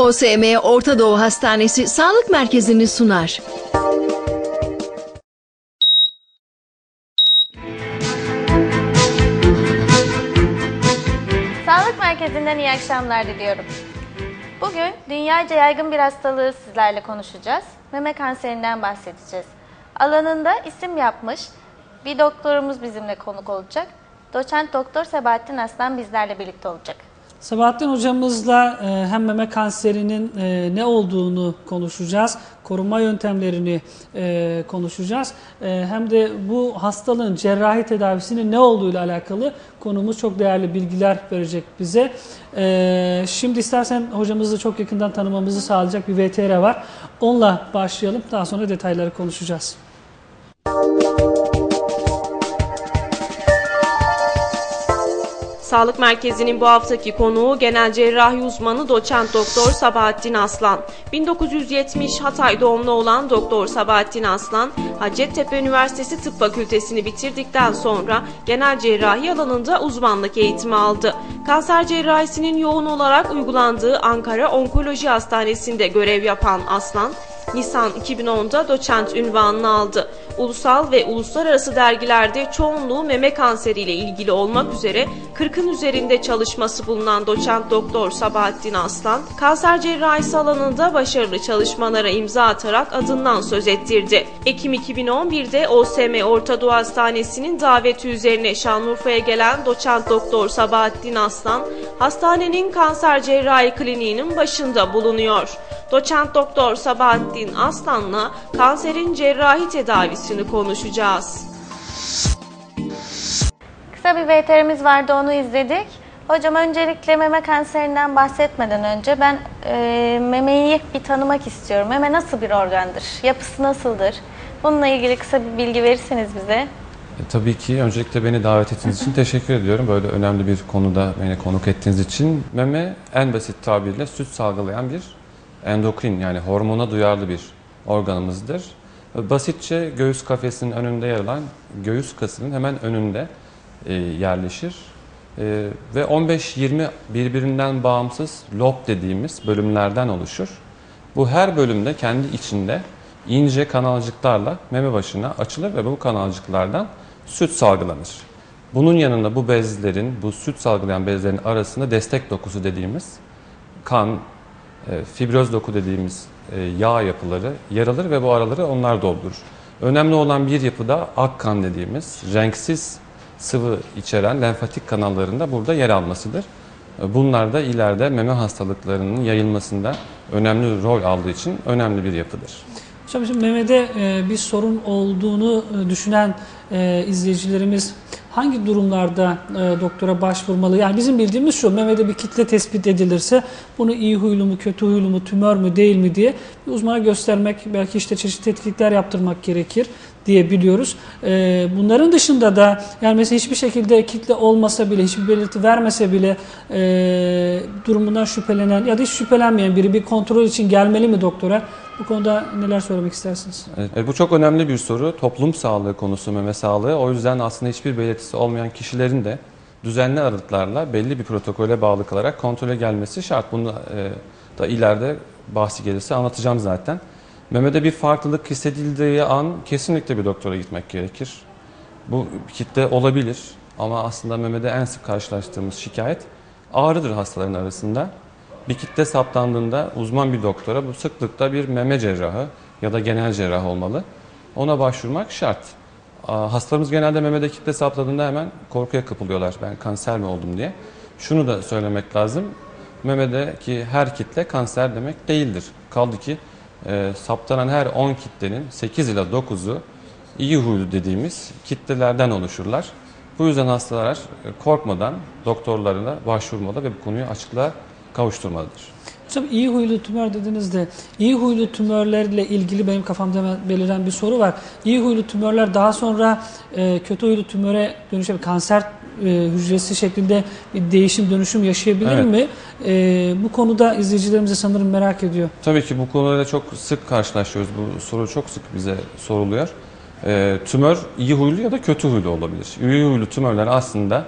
OSM Orta Doğu Hastanesi Sağlık Merkezi'ni sunar. Sağlık Merkezi'nden iyi akşamlar diliyorum. Bugün dünyaca yaygın bir hastalığı sizlerle konuşacağız. Meme kanserinden bahsedeceğiz. Alanında isim yapmış bir doktorumuz bizimle konuk olacak. Doçent Doktor Sebahattin Aslan bizlerle birlikte olacak. Sabahattin hocamızla e, hem meme kanserinin e, ne olduğunu konuşacağız, korunma yöntemlerini e, konuşacağız. Hem de bu hastalığın cerrahi tedavisinin ne olduğuyla alakalı konumuz çok değerli bilgiler verecek bize. Şimdi istersen hocamızı çok yakından tanımamızı sağlayacak bir VTR var. Onunla başlayalım, daha sonra detayları konuşacağız. Sağlık Merkezi'nin bu haftaki konuğu genel cerrahi uzmanı doçent doktor Sabahattin Aslan. 1970 Hatay doğumlu olan doktor Sabahattin Aslan, Hacettepe Üniversitesi Tıp Fakültesini bitirdikten sonra genel cerrahi alanında uzmanlık eğitimi aldı. Kanser cerrahisinin yoğun olarak uygulandığı Ankara Onkoloji Hastanesi'nde görev yapan Aslan, Nisan 2010'da doçent ünvanını aldı. Ulusal ve uluslararası dergilerde çoğunluğu meme kanseriyle ilgili olmak üzere 40'ın üzerinde çalışması bulunan doçent doktor Sabahattin Aslan, kanser cerrahisi alanında başarılı çalışmalara imza atarak adından söz ettirdi. Ekim 2011'de OSM Orta Doğu Hastanesi'nin daveti üzerine Şanlıurfa'ya gelen doçent doktor Sabahattin Aslan, hastanenin kanser cerrahi kliniğinin başında bulunuyor. Doçent doktor Sabahattin Aslan'la kanserin cerrahi tedavisini konuşacağız. Kısa bir VTR'miz vardı onu izledik. Hocam öncelikle meme kanserinden bahsetmeden önce ben e, memeyi bir tanımak istiyorum. Meme nasıl bir organdır? Yapısı nasıldır? Bununla ilgili kısa bir bilgi verirseniz bize. E, tabii ki öncelikle beni davet ettiğiniz için teşekkür ediyorum. Böyle önemli bir konuda beni konuk ettiğiniz için. Meme en basit tabirle süt salgılayan bir endokrin yani hormona duyarlı bir organımızdır. Basitçe göğüs kafesinin önünde yer alan göğüs kasının hemen önünde e, yerleşir. E, ve 15-20 birbirinden bağımsız lob dediğimiz bölümlerden oluşur. Bu her bölümde kendi içinde ince kanalcıklarla meme başına açılır ve bu kanalcıklardan süt salgılanır. Bunun yanında bu bezlerin, bu süt salgılayan bezlerin arasında destek dokusu dediğimiz kan, fibroz doku dediğimiz e, yağ yapıları yer alır ve bu araları onlar doldurur. Önemli olan bir yapıda ak kan dediğimiz renksiz sıvı içeren lenfatik kanallarında burada yer almasıdır. E, bunlar da ileride meme hastalıklarının yayılmasında önemli rol aldığı için önemli bir yapıdır. Hocam şimdi memede bir sorun olduğunu düşünen izleyicilerimiz hangi durumlarda e, doktora başvurmalı? Yani bizim bildiğimiz şu, memede bir kitle tespit edilirse bunu iyi huylu mu, kötü huylu mu, tümör mü, değil mi diye bir uzmana göstermek, belki işte çeşitli tetkikler yaptırmak gerekir diye biliyoruz. E, bunların dışında da yani mesela hiçbir şekilde kitle olmasa bile, hiçbir belirti vermese bile e, durumundan şüphelenen ya da hiç şüphelenmeyen biri bir kontrol için gelmeli mi doktora? Bu konuda neler söylemek istersiniz? Evet, bu çok önemli bir soru. Toplum sağlığı konusu meme sağlığı. O yüzden aslında hiçbir belirtisi olmayan kişilerin de düzenli aralıklarla belli bir protokole bağlı kalarak kontrole gelmesi şart. Bunu e, da ileride bahsi gelirse anlatacağım zaten. Memede bir farklılık hissedildiği an kesinlikle bir doktora gitmek gerekir. Bu kitle olabilir ama aslında memede en sık karşılaştığımız şikayet ağrıdır hastaların arasında. Bir kitle saptandığında uzman bir doktora bu sıklıkta bir meme cerrahı ya da genel cerrah olmalı. Ona başvurmak şart. Hastalarımız genelde memede kitle saptadığında hemen korkuya kapılıyorlar. Ben kanser mi oldum diye. Şunu da söylemek lazım. Memedeki her kitle kanser demek değildir. Kaldı ki e, saptanan her 10 kitlenin 8 ile 9'u iyi huylu dediğimiz kitlelerden oluşurlar. Bu yüzden hastalar korkmadan doktorlarına başvurmalı ve bu konuyu açıklığa kavuşturmalıdır. Hocam iyi huylu tümör dediniz de iyi huylu tümörlerle ilgili benim kafamda beliren bir soru var. İyi huylu tümörler daha sonra e, kötü huylu tümöre dönüşebilir. Kanser e, hücresi şeklinde bir değişim dönüşüm yaşayabilir evet. mi? E, bu konuda izleyicilerimize sanırım merak ediyor. Tabii ki bu konuda çok sık karşılaşıyoruz. Bu soru çok sık bize soruluyor. E, tümör iyi huylu ya da kötü huylu olabilir. İyi huylu tümörler aslında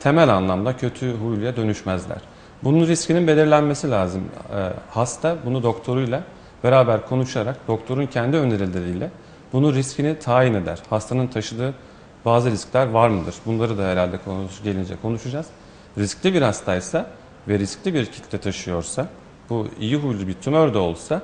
temel anlamda kötü huyluya dönüşmezler. Bunun riskinin belirlenmesi lazım. Ee, hasta bunu doktoruyla beraber konuşarak doktorun kendi önerileriyle bunun riskini tayin eder. Hastanın taşıdığı bazı riskler var mıdır? Bunları da herhalde konuş, gelince konuşacağız. Riskli bir hastaysa ve riskli bir kitle taşıyorsa, bu iyi huylu bir tümör de olsa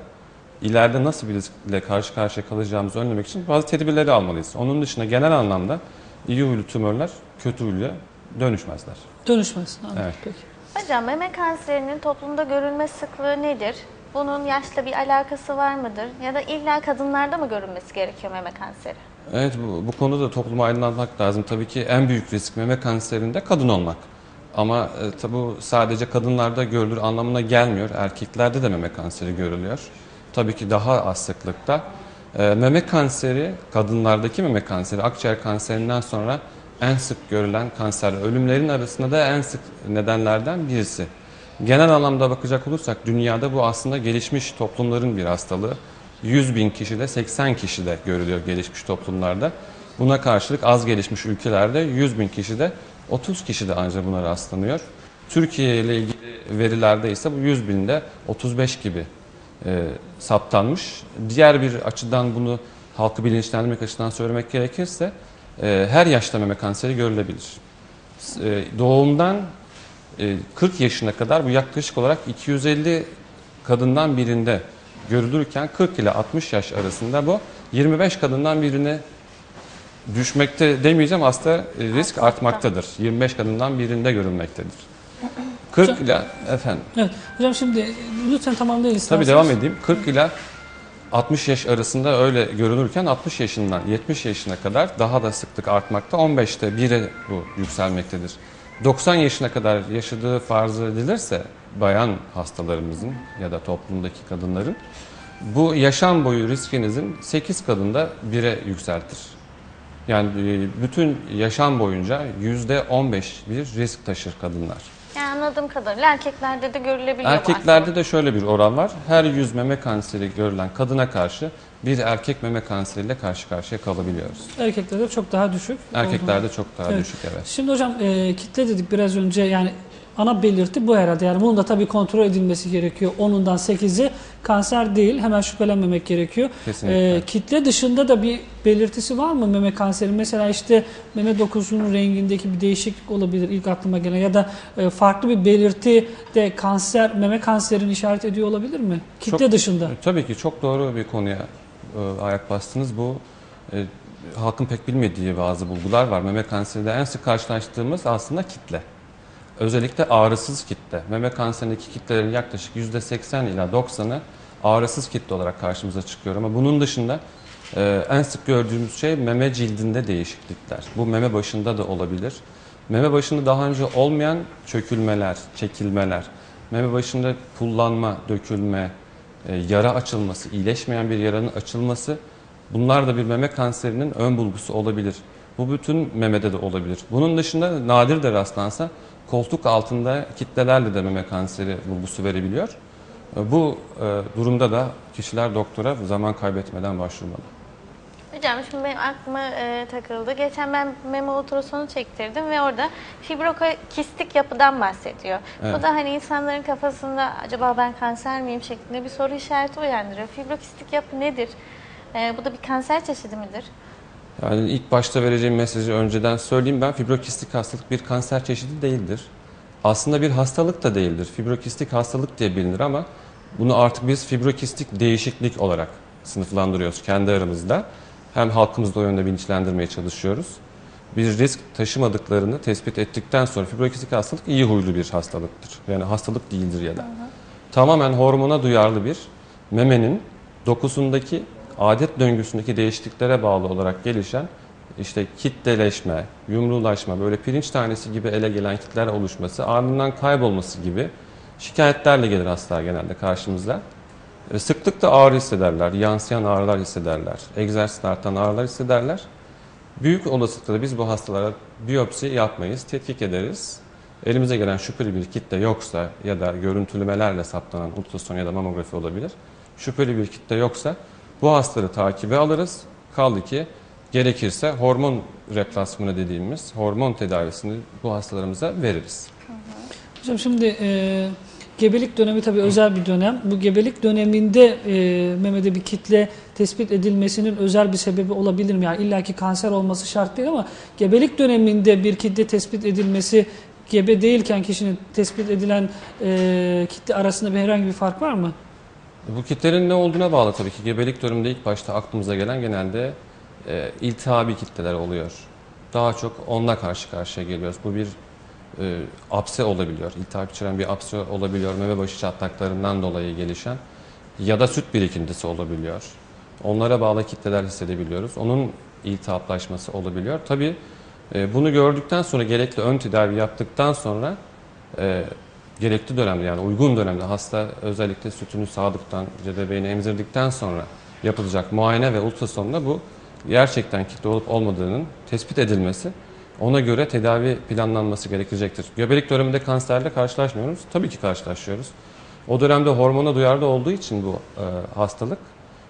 ileride nasıl bir riskle karşı karşıya kalacağımızı önlemek için bazı tedbirleri almalıyız. Onun dışında genel anlamda iyi huylu tümörler kötü huyluya dönüşmezler. Dönüşmez. Anladım. Evet. Peki. Hocam meme kanserinin toplumda görülme sıklığı nedir? Bunun yaşla bir alakası var mıdır? Ya da illa kadınlarda mı görülmesi gerekiyor meme kanseri? Evet bu, bu konuda toplumu aydınlatmak lazım. Tabii ki en büyük risk meme kanserinde kadın olmak. Ama e, tabi sadece kadınlarda görülür anlamına gelmiyor. Erkeklerde de meme kanseri görülüyor. Tabii ki daha az sıklıkta. E, meme kanseri, kadınlardaki meme kanseri, akciğer kanserinden sonra en sık görülen kanser. Ölümlerin arasında da en sık nedenlerden birisi. Genel anlamda bakacak olursak dünyada bu aslında gelişmiş toplumların bir hastalığı. 100 bin kişide 80 kişide görülüyor gelişmiş toplumlarda. Buna karşılık az gelişmiş ülkelerde 100 bin kişide 30 kişide ancak buna rastlanıyor. Türkiye ile ilgili verilerde ise bu 100 binde 35 gibi e, saptanmış. Diğer bir açıdan bunu halkı bilinçlendirmek açısından söylemek gerekirse e, her yaşta meme kanseri görülebilir. E, doğumdan e, 40 yaşına kadar bu yaklaşık olarak 250 kadından birinde görülürken 40 ile 60 yaş arasında bu 25 kadından birine düşmekte demeyeceğim aslında e, risk artmaktadır. 25 kadından birinde görülmektedir. 40 ile efendim Evet. Hocam şimdi lütfen tamamlayın tabii isterseniz. devam edeyim. 40 ile 60 yaş arasında öyle görülürken 60 yaşından 70 yaşına kadar daha da sıklık artmakta. 15'te 1'e bu yükselmektedir. 90 yaşına kadar yaşadığı farz edilirse bayan hastalarımızın ya da toplumdaki kadınların bu yaşam boyu riskinizin 8 kadında 1'e yükseltir. Yani e, bütün yaşam boyunca %15 bir risk taşır kadınlar. Anladığım kadarıyla erkeklerde de görülebiliyor Erkeklerde de şöyle bir oran var. Her 100 meme kanseri görülen kadına karşı bir erkek meme kanseriyle karşı karşıya kalabiliyoruz. Erkeklerde çok daha düşük. Erkeklerde çok daha Evet. düşük evet. Şimdi hocam e, kitle dedik biraz önce yani ana belirti bu herhalde. Yani bunun da tabii kontrol edilmesi gerekiyor. Onundan 8'i kanser değil. Hemen şüphelenmemek gerekiyor. Kesinlikle. E, kitle dışında da bir belirtisi var mı meme kanseri? Mesela işte meme dokusunun rengindeki bir değişiklik olabilir ilk aklıma gelen ya da e, farklı bir belirti de kanser meme kanserini işaret ediyor olabilir mi? Kitle Çok- dışında. E, Tabii ki çok doğru bir konuya e, ayak bastınız. Bu e, halkın pek bilmediği bazı bulgular var. Meme kanseriyle en sık karşılaştığımız aslında kitle. Özellikle ağrısız kitle. Meme kanserindeki kitlelerin yaklaşık %80 ila 90'ı ağrısız kitle olarak karşımıza çıkıyor. Ama bunun dışında e, en sık gördüğümüz şey meme cildinde değişiklikler. Bu meme başında da olabilir. Meme başında daha önce olmayan çökülmeler, çekilmeler, meme başında pullanma, dökülme, e, yara açılması, iyileşmeyen bir yaranın açılması bunlar da bir meme kanserinin ön bulgusu olabilir. Bu bütün memede de olabilir. Bunun dışında nadir de rastlansa koltuk altında kitlelerle de meme kanseri bulgusu verebiliyor. E, Bu e, durumda da kişiler doktora zaman kaybetmeden başvurmalı. Hocam şimdi benim aklıma e, takıldı. Geçen ben meme ultrasonu çektirdim ve orada fibrokistik yapıdan bahsediyor. Evet. Bu da hani insanların kafasında acaba ben kanser miyim şeklinde bir soru işareti uyandırıyor. Fibrokistik yapı nedir? E, bu da bir kanser çeşidi midir? Yani ilk başta vereceğim mesajı önceden söyleyeyim ben fibrokistik hastalık bir kanser çeşidi değildir. Aslında bir hastalık da değildir. Fibrokistik hastalık diye bilinir ama bunu artık biz fibrokistik değişiklik olarak sınıflandırıyoruz kendi aramızda. Hem halkımızı da o yönde bilinçlendirmeye çalışıyoruz. Bir risk taşımadıklarını tespit ettikten sonra fibrokistik hastalık iyi huylu bir hastalıktır. Yani hastalık değildir ya da. Tamamen hormona duyarlı bir memenin dokusundaki adet döngüsündeki değişikliklere bağlı olarak gelişen işte kitleleşme, yumrulaşma, böyle pirinç tanesi gibi ele gelen kitleler oluşması, ardından kaybolması gibi şikayetlerle gelir hastalar genelde karşımıza. E, ağrı hissederler, yansıyan ağrılar hissederler, egzersizden artan ağrılar hissederler. Büyük olasılıkla biz bu hastalara biyopsi yapmayız, tetkik ederiz. Elimize gelen şüpheli bir kitle yoksa ya da görüntülemelerle saptanan ultrason ya da mamografi olabilir. Şüpheli bir kitle yoksa bu hastaları takibe alırız. Kaldı ki gerekirse hormon replasmanı dediğimiz hormon tedavisini bu hastalarımıza veririz. Hocam şimdi e, gebelik dönemi tabii özel bir dönem. Bu gebelik döneminde e, memede bir kitle tespit edilmesinin özel bir sebebi olabilir mi? Yani illaki kanser olması şart değil ama gebelik döneminde bir kitle tespit edilmesi gebe değilken kişinin tespit edilen e, kitle arasında bir herhangi bir fark var mı? Bu kitlerin ne olduğuna bağlı tabii ki. Gebelik döneminde ilk başta aklımıza gelen genelde e, iltihabi kitleler oluyor. Daha çok onunla karşı karşıya geliyoruz. Bu bir e, apse olabiliyor. İltihap içeren bir apse olabiliyor. Meme başı çatlaklarından dolayı gelişen ya da süt birikintisi olabiliyor. Onlara bağlı kitleler hissedebiliyoruz. Onun iltihaplaşması olabiliyor. Tabii e, bunu gördükten sonra gerekli ön tedavi yaptıktan sonra e, gerekli dönemde yani uygun dönemde hasta özellikle sütünü sağdıktan, bebeğini emzirdikten sonra yapılacak muayene ve ultrasonla bu gerçekten kitle olup olmadığının tespit edilmesi ona göre tedavi planlanması gerekecektir. Gebelik döneminde kanserle karşılaşmıyoruz. Tabii ki karşılaşıyoruz. O dönemde hormona duyarlı olduğu için bu e, hastalık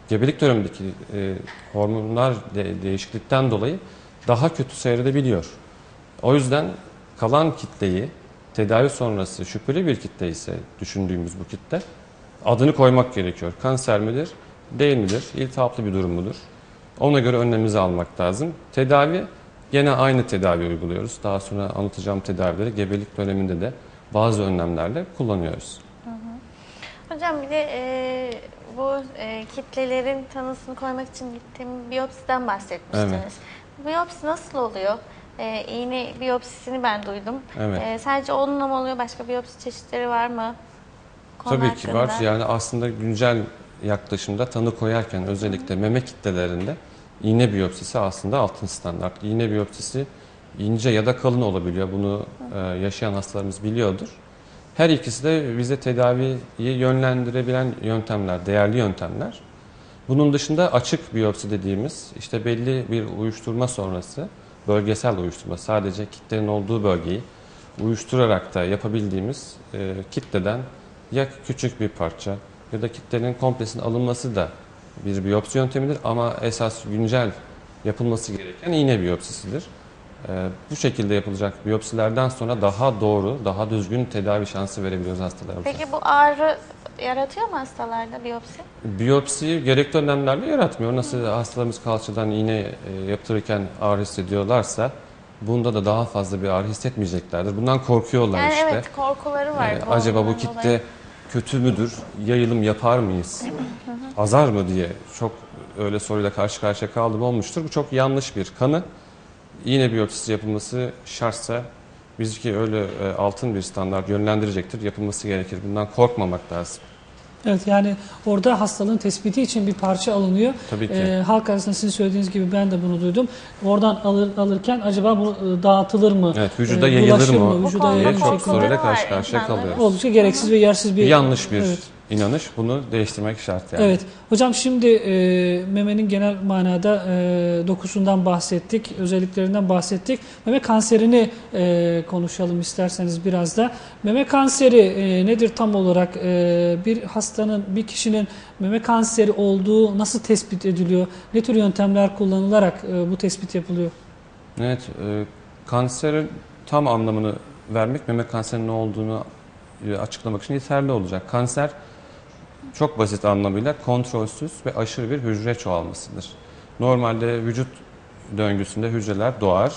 gebelik dönemindeki e, hormonlar de, değişiklikten dolayı daha kötü seyredebiliyor. O yüzden kalan kitleyi tedavi sonrası şüpheli bir kitle ise düşündüğümüz bu kitle adını koymak gerekiyor. Kanser midir, değil midir, iltihaplı bir durum mudur? Ona göre önlemimizi almak lazım. Tedavi gene aynı tedavi uyguluyoruz. Daha sonra anlatacağım tedavileri gebelik döneminde de bazı önlemlerle kullanıyoruz. Hocam bir de e, bu e, kitlelerin tanısını koymak için gittiğim biyopsiden bahsetmiştiniz. Evet. Biyopsi nasıl oluyor? E, iğne biyopsisini ben duydum. Evet. E, sadece onunla mı oluyor? Başka biyopsi çeşitleri var mı? Konu Tabii ki var. hakkında. Yani aslında güncel yaklaşımda tanı koyarken özellikle meme kitlelerinde iğne biyopsisi aslında altın standart. İğne biyopsisi ince ya da kalın olabiliyor. Bunu e, yaşayan hastalarımız biliyordur. Her ikisi de bize tedaviyi yönlendirebilen yöntemler, değerli yöntemler. Bunun dışında açık biyopsi dediğimiz işte belli bir uyuşturma sonrası bölgesel uyuşturma sadece kitlenin olduğu bölgeyi uyuşturarak da yapabildiğimiz e, kitleden ya küçük bir parça ya da kitlenin komplesinin alınması da bir biyopsi yöntemidir ama esas güncel yapılması gereken iğne biyopsisidir. E, bu şekilde yapılacak biyopsilerden sonra daha doğru, daha düzgün tedavi şansı verebiliyoruz hastalarımıza. Peki bu ağrı yaratıyor mu hastalarda biyopsi? Biyopsiyi gerekli önlemlerle yaratmıyor. Nasıl hastalarımız kalçadan iğne e, yaptırırken ağrı hissediyorlarsa bunda da daha fazla bir ağrı hissetmeyeceklerdir. Bundan korkuyorlar Yani işte. evet korkuları var. Ee, acaba bu kitle dolayı. kötü müdür? Yayılım yapar mıyız? Azar mı diye çok öyle soruyla karşı karşıya kaldım olmuştur. Bu çok yanlış bir kanı. İğne biyopsisi yapılması şartsa bizimki öyle e, altın bir standart yönlendirecektir. Yapılması gerekir. Bundan korkmamak lazım. Evet yani orada hastalığın tespiti için bir parça alınıyor. Tabii ki. Ee, halk arasında sizin söylediğiniz gibi ben de bunu duydum. Oradan alır, alırken acaba bu e, dağıtılır mı? Evet, vücuda Ee, yayılır mı? Bu Vücuda diye çok soruyla karşı karşıya kalıyoruz. Oldukça gereksiz ve yersiz bir... Bir yanlış bir Evet. İnanış. Bunu değiştirmek şart yani. Evet. Hocam şimdi e, memenin genel manada e, dokusundan bahsettik, özelliklerinden bahsettik. Meme kanserini e, konuşalım isterseniz biraz da. Meme kanseri e, nedir tam olarak? E, bir hastanın, bir kişinin meme kanseri olduğu nasıl tespit ediliyor? Ne tür yöntemler kullanılarak e, bu tespit yapılıyor? Evet, e, kanserin tam anlamını vermek meme kanserinin ne olduğunu e, açıklamak için yeterli olacak. Kanser çok basit anlamıyla kontrolsüz ve aşırı bir hücre çoğalmasıdır. Normalde vücut döngüsünde hücreler doğar,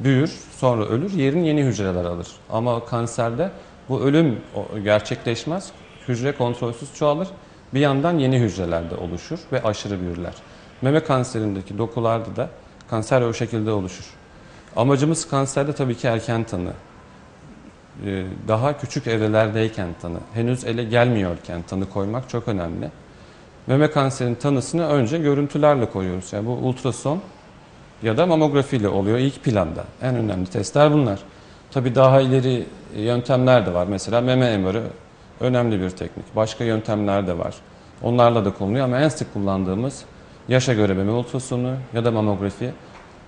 büyür, sonra ölür, yerini yeni hücreler alır. Ama kanserde bu ölüm gerçekleşmez. Hücre kontrolsüz çoğalır. Bir yandan yeni hücreler de oluşur ve aşırı büyürler. Meme kanserindeki dokularda da kanser o şekilde oluşur. Amacımız kanserde tabii ki erken tanı. Ee, Daha küçük evrelerdeyken tanı, henüz ele gelmiyorken tanı koymak çok önemli. Meme kanserinin tanısını önce görüntülerle koyuyoruz. Yani bu ultrason ya da mamografiyle oluyor ilk planda. En önemli testler bunlar. Tabii daha ileri yöntemler de var. Mesela meme MR'ı önemli bir teknik. Başka yöntemler de var. Onlarla da konuluyor ama en sık kullandığımız yaşa göre meme ultrasonu ya da mamografi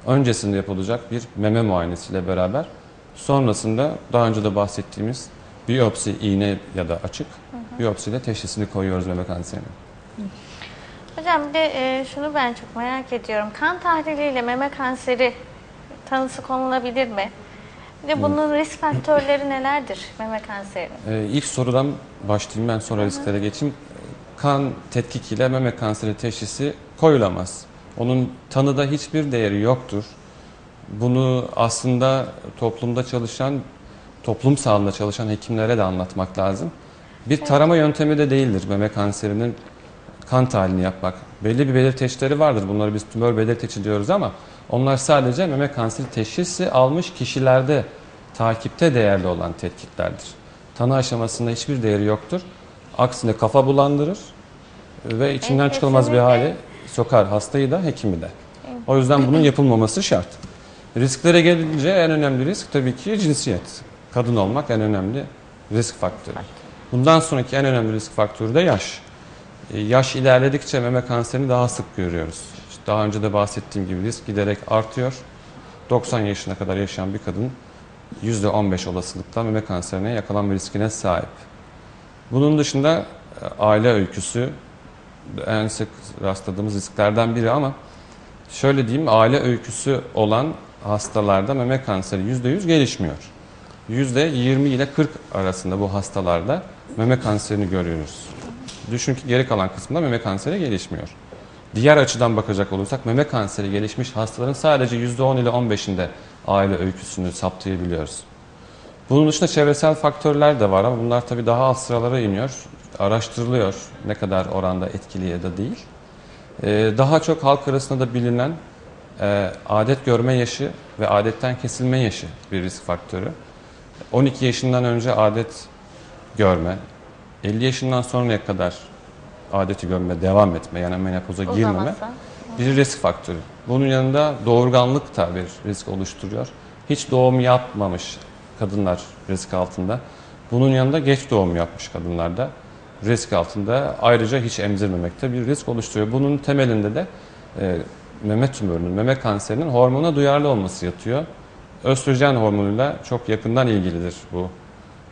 öncesinde yapılacak bir meme muayenesiyle beraber sonrasında daha önce de bahsettiğimiz biyopsi, iğne ya da açık biyopsiyle teşhisini koyuyoruz meme kanserine. Hocam bir de e, şunu ben çok merak ediyorum. Kan tahliliyle meme kanseri tanısı konulabilir mi? Bir de bunun risk faktörleri nelerdir meme kanserinin? Ee, ilk sorudan başlayayım ben sonra risklere geçeyim. Kan tetkikiyle meme kanseri teşhisi koyulamaz. Onun tanıda hiçbir değeri yoktur. Bunu aslında toplumda çalışan, toplum sağlığında çalışan hekimlere de anlatmak lazım. Bir tarama yöntemi de değildir meme kanserinin kan tahlilini yapmak. Belli bir belirteçleri vardır. Bunları biz tümör belirteci diyoruz ama onlar sadece meme kanseri teşhisi almış kişilerde takipte değerli olan tetkiklerdir. Tanı aşamasında hiçbir değeri yoktur. Aksine kafa bulandırır ve içinden Evet, çıkılmaz bir hale sokar hastayı da hekimi de. O yüzden bunun yapılmaması şart. Risklere gelince en önemli risk tabii ki cinsiyet. Kadın olmak en önemli risk faktörü. Bundan sonraki en önemli risk faktörü de yaş. E, Yaş ilerledikçe meme kanserini daha sık görüyoruz. İşte daha önce de bahsettiğim gibi risk giderek artıyor. 90 yaşına kadar yaşayan bir kadın %15 olasılıkla meme kanserine yakalanma riskine sahip. Bunun dışında e, aile öyküsü en sık rastladığımız risklerden biri ama şöyle diyeyim aile öyküsü olan hastalarda meme kanseri %100 gelişmiyor. %20 ile 40 arasında bu hastalarda meme kanserini görüyoruz. Düşün ki geri kalan kısmında meme kanseri gelişmiyor. Diğer açıdan bakacak olursak meme kanseri gelişmiş hastaların sadece %10 ile 15'inde aile öyküsünü saptayabiliyoruz. Bunun dışında çevresel faktörler de var ama bunlar tabii daha alt sıralara iniyor. Araştırılıyor ne kadar oranda etkili ya da değil. Ee, daha çok halk arasında da bilinen e, adet görme yaşı ve adetten kesilme yaşı bir risk faktörü. 12 yaşından önce adet görme, 50 yaşından sonraya kadar adeti görme, devam etme yani menopoza girmeme bir risk faktörü. Bunun yanında doğurganlık da bir risk oluşturuyor. Hiç doğum yapmamış kadınlar risk altında. Bunun yanında geç doğum yapmış kadınlar da risk altında. Ayrıca hiç emzirmemekte bir risk oluşturuyor. Bunun temelinde de e, meme tümörünün, meme kanserinin hormona duyarlı olması yatıyor. Östrojen hormonuyla çok yakından ilgilidir bu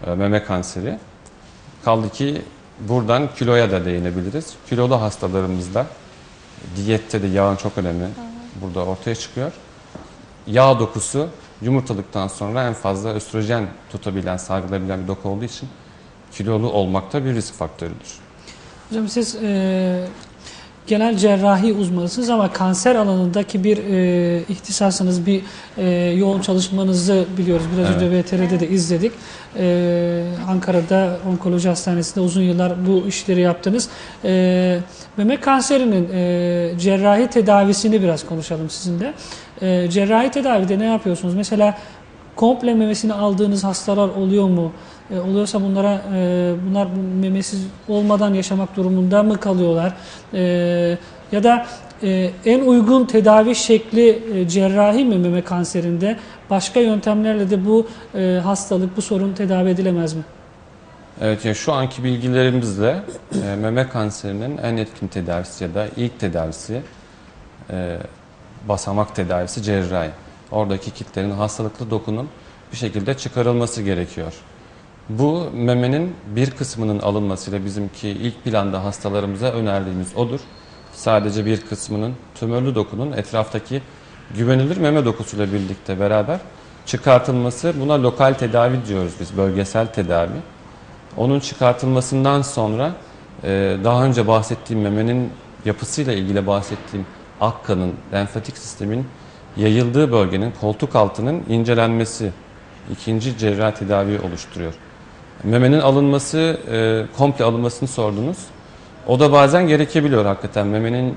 e, meme kanseri. Kaldı ki buradan kiloya da değinebiliriz. Kilolu hastalarımızda diyette de yağın çok önemli. Burada ortaya çıkıyor. Yağ dokusu yumurtalıktan sonra en fazla östrojen tutabilen, salgılayabilen bir doku olduğu için kilolu olmak da bir risk faktörüdür. Hocam siz e, genel cerrahi uzmanısınız ama kanser alanındaki bir e, ihtisasınız, bir e, yoğun çalışmanızı biliyoruz. Biraz Evet. önce VTR'de de izledik. E, Ankara'da Onkoloji Hastanesi'nde uzun yıllar bu işleri yaptınız. E, meme kanserinin e, cerrahi tedavisini biraz konuşalım sizinle. E, cerrahi tedavide ne yapıyorsunuz? Mesela komple memesini aldığınız hastalar oluyor mu? E, oluyorsa bunlara e, bunlar bu memesiz olmadan yaşamak durumunda mı kalıyorlar? E, ya da e, en uygun tedavi şekli e, cerrahi mi meme kanserinde? Başka yöntemlerle de bu e, hastalık, bu sorun tedavi edilemez mi? Evet, yani şu anki bilgilerimizle e, meme kanserinin en etkin tedavisi ya da ilk tedavisi e, basamak tedavisi cerrahi. Oradaki kitlerin hastalıklı dokunun bir şekilde çıkarılması gerekiyor. Bu memenin bir kısmının alınmasıyla bizimki ilk planda hastalarımıza önerdiğimiz odur. Sadece bir kısmının tümörlü dokunun etraftaki güvenilir meme dokusuyla birlikte beraber çıkartılması buna lokal tedavi diyoruz biz, bölgesel tedavi. Onun çıkartılmasından sonra e, daha önce bahsettiğim memenin yapısıyla ilgili bahsettiğim ak kanın, lenfatik sistemin yayıldığı bölgenin koltuk altının incelenmesi ikinci cerrahi tedavi oluşturuyor. Memenin alınması, e, komple alınmasını sordunuz. O da bazen gerekebiliyor hakikaten. Memenin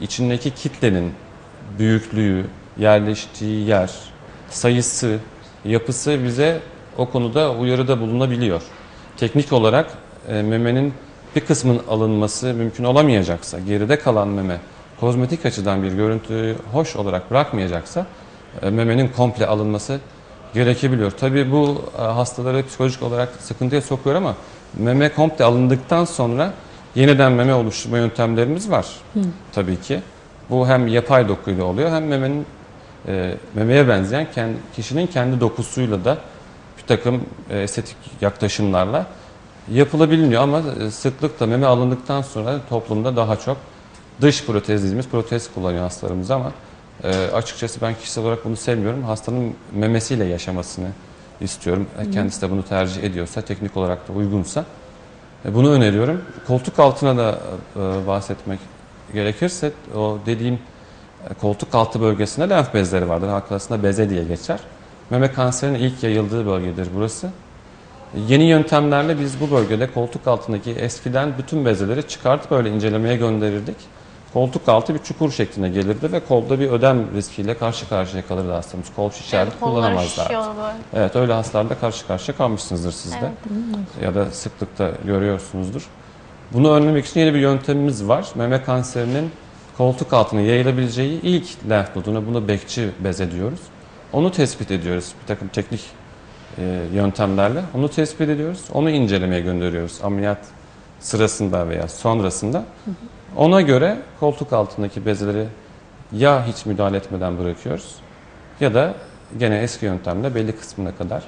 içindeki kitlenin büyüklüğü, yerleştiği yer, sayısı, yapısı bize o konuda uyarıda bulunabiliyor. Teknik olarak e, memenin bir kısmının alınması mümkün olamayacaksa, geride kalan meme kozmetik açıdan bir görüntüyü hoş olarak bırakmayacaksa e, memenin komple alınması gerekebiliyor. Tabii bu e, hastaları psikolojik olarak sıkıntıya sokuyor ama meme komple alındıktan sonra yeniden meme oluşturma yöntemlerimiz var. Tabii ki. Bu hem yapay dokuyla oluyor hem memenin e, memeye benzeyen kendi, kişinin kendi dokusuyla da bir takım e, estetik yaklaşımlarla yapılabiliyor ama e, sıklıkla meme alındıktan sonra toplumda daha çok dış protez dediğimiz protez kullanıyor hastalarımız ama e, açıkçası ben kişisel olarak bunu sevmiyorum. Hastanın memesiyle yaşamasını istiyorum. Kendisi de bunu tercih ediyorsa, teknik olarak da uygunsa e, bunu öneriyorum. Koltuk altına da e, bahsetmek gerekirse o dediğim e, koltuk altı bölgesinde lenf bezleri vardır. Halk arasında beze diye geçer. Meme kanserinin ilk yayıldığı bölgedir burası. Yeni yöntemlerle biz bu bölgede koltuk altındaki eskiden bütün bezeleri çıkartıp böyle incelemeye gönderirdik. Koltuk altı bir çukur şeklinde gelirdi ve kolda bir ödem riskiyle karşı karşıya kalırdı hastamız. Kol şişerdi, Kolları kullanamazlardı. Evet öyle hastalarla karşı karşıya kalmışsınızdır siz de. Ya da sıklıkta görüyorsunuzdur. Bunu önlemek için yeni bir yöntemimiz var. Meme kanserinin koltuk altına yayılabileceği ilk lenf noduna buna bekçi beze diyoruz. Onu tespit ediyoruz bir takım teknik e, yöntemlerle. Onu tespit ediyoruz. Onu incelemeye gönderiyoruz ameliyat sırasında veya sonrasında. Ona göre koltuk altındaki bezeleri ya hiç müdahale etmeden bırakıyoruz ya da gene eski yöntemle belli kısmına kadar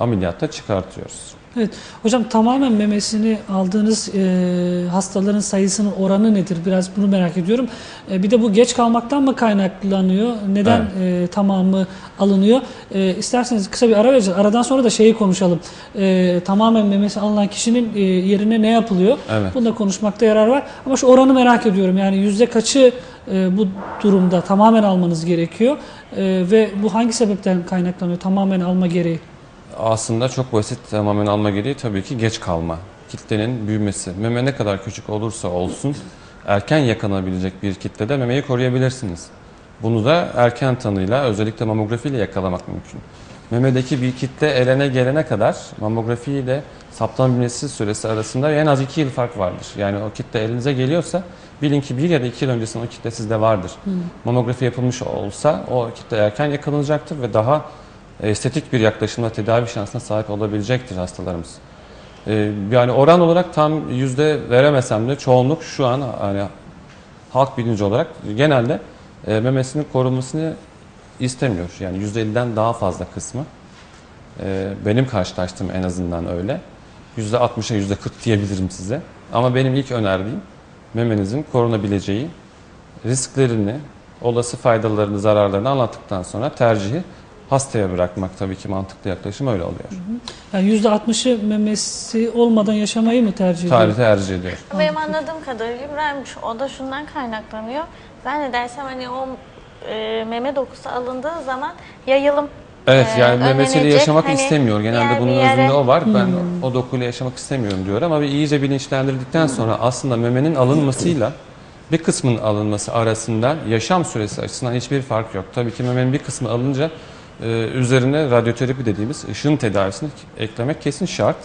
ameliyatta çıkartıyoruz. Evet. Hocam tamamen memesini aldığınız e, hastaların sayısının oranı nedir? Biraz bunu merak ediyorum. E, bir de bu geç kalmaktan mı kaynaklanıyor? Neden e, tamamı alınıyor? E, isterseniz kısa bir ara vereceğiz. Aradan sonra da şeyi konuşalım. E, tamamen memesi alınan kişinin e, yerine ne yapılıyor? Evet. Bunu da konuşmakta yarar var. Ama şu oranı merak ediyorum. Yani yüzde kaçı e, bu durumda tamamen almanız gerekiyor? E, ve bu hangi sebepten kaynaklanıyor? Tamamen alma gereği. Aslında çok basit tamamen alma gereği tabii ki geç kalma. Kitlenin büyümesi. Meme ne kadar küçük olursa olsun erken yakalanabilecek bir kitlede memeyi koruyabilirsiniz. Bunu da erken tanıyla özellikle mamografiyle yakalamak mümkün. Memedeki bir kitle elene gelene kadar mamografi ile saptanabilmesi süresi arasında en az 2 yıl fark vardır. Yani o kitle elinize geliyorsa bilin ki 1 ya da 2 yıl öncesinde o kitle sizde vardır. Mamografi yapılmış olsa o kitle erken yakalanacaktır ve daha estetik bir yaklaşımla tedavi şansına sahip olabilecektir hastalarımız. Ee, yani oran olarak tam yüzde veremesem de çoğunluk şu an hani halk bilinci olarak genelde e, memesinin korunmasını istemiyor. Yani yüzde 50'den daha fazla kısmı. E, benim karşılaştığım en azından öyle. Yüzde 60'a yüzde 40 diyebilirim size. Ama benim ilk önerdiğim memenizin korunabileceği risklerini, olası faydalarını, zararlarını anlattıktan sonra tercihi hastaya bırakmak tabii ki mantıklı yaklaşım öyle oluyor. Yani %60'ı memesi olmadan yaşamayı mı tercih ediyor? Tarihi tercih ediyor. Benim anladığım kadarıyla İbrahim şu- o da şundan kaynaklanıyor. Ben de dersem hani o e, meme dokusu alındığı zaman yayılım Evet e, yani memesiyle önlenecek. yaşamak Hani istemiyor. Genelde bir bunun yere- özünde o var. Ben o dokuyla yaşamak istemiyorum diyor ama bir iyice bilinçlendirdikten sonra aslında memenin alınmasıyla bir kısmının alınması arasında yaşam süresi açısından hiçbir fark yok. Tabii ki memenin bir kısmı alınca e, üzerine radyoterapi dediğimiz ışın tedavisini eklemek kesin şart.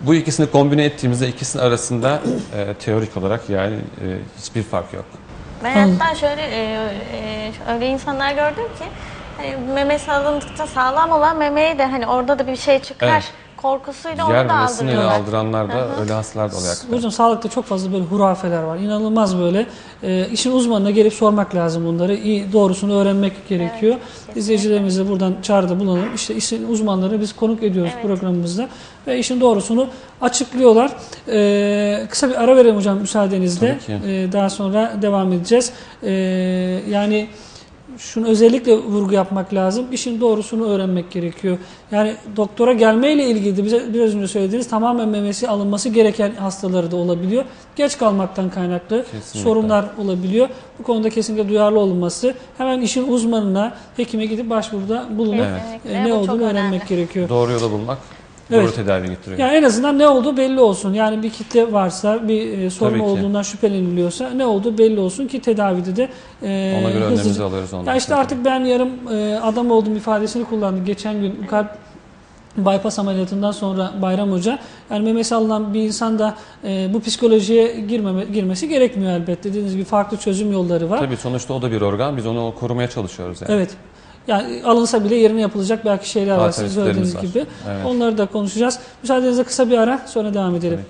Bu ikisini kombine ettiğimizde ikisinin arasında e, teorik olarak yani e, hiçbir fark yok. Ben hatta şöyle e, e, öyle insanlar gördüm ki hani memesi alındıkça sağlam olan memeye de hani orada da bir şey çıkar Evet. Korkusuyla onu Yer da aldırıyorlar. aldıranlar da öyle hastalar da oluyor. hakikaten. Hocam sağlıkta çok fazla böyle hurafeler var. İnanılmaz böyle. E, işin uzmanına gelip sormak lazım bunları. İyi, doğrusunu öğrenmek gerekiyor. İzleyicilerimize buradan çağrıda bulunalım. İşte işin uzmanları biz konuk ediyoruz Evet. programımızda. Ve işin doğrusunu açıklıyorlar. E, kısa bir ara verelim hocam müsaadenizle. Tabii ki. E, daha sonra devam edeceğiz. E, yani şunu özellikle vurgu yapmak lazım. İşin doğrusunu öğrenmek gerekiyor. Yani doktora gelmeyle ilgili de bize biraz önce söylediğiniz tamamen memesi alınması gereken hastaları da olabiliyor. Geç kalmaktan kaynaklı Kesinlikle. sorunlar olabiliyor. Bu konuda kesinlikle duyarlı olunması. Hemen işin uzmanına, hekime gidip başvuruda bulunup Kesinlikle. e, ne çok olduğunu öğrenmek önemli. gerekiyor. Doğru yola bulmak Evet. doğru tedavi getiriyor. Yani en azından ne olduğu belli olsun. Yani bir kitle varsa, bir e, sorun Tabii ki. olduğundan şüpheleniliyorsa ne olduğu belli olsun ki tedavide de e, Ona göre önlemimizi alıyoruz ondan Ya işte sonra. artık ben yarım e, adam oldum ifadesini kullandı. Geçen gün kalp bypass ameliyatından sonra Bayram Hoca yani memesi alınan bir insan da e, bu psikolojiye girmeme, girmesi gerekmiyor elbette. Dediğiniz gibi farklı çözüm yolları var. Tabii sonuçta o da bir organ. Biz onu korumaya çalışıyoruz yani. Evet. Yani alınsa bile yerine yapılacak belki şeyler var siz Alternatiflerimiz söylediğiniz var. gibi. Evet. Onları da konuşacağız. Müsaadenizle kısa bir ara sonra devam edelim.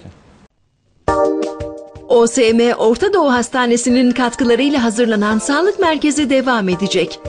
OSM Orta Doğu Hastanesi'nin katkılarıyla hazırlanan Sağlık Merkezi devam edecek.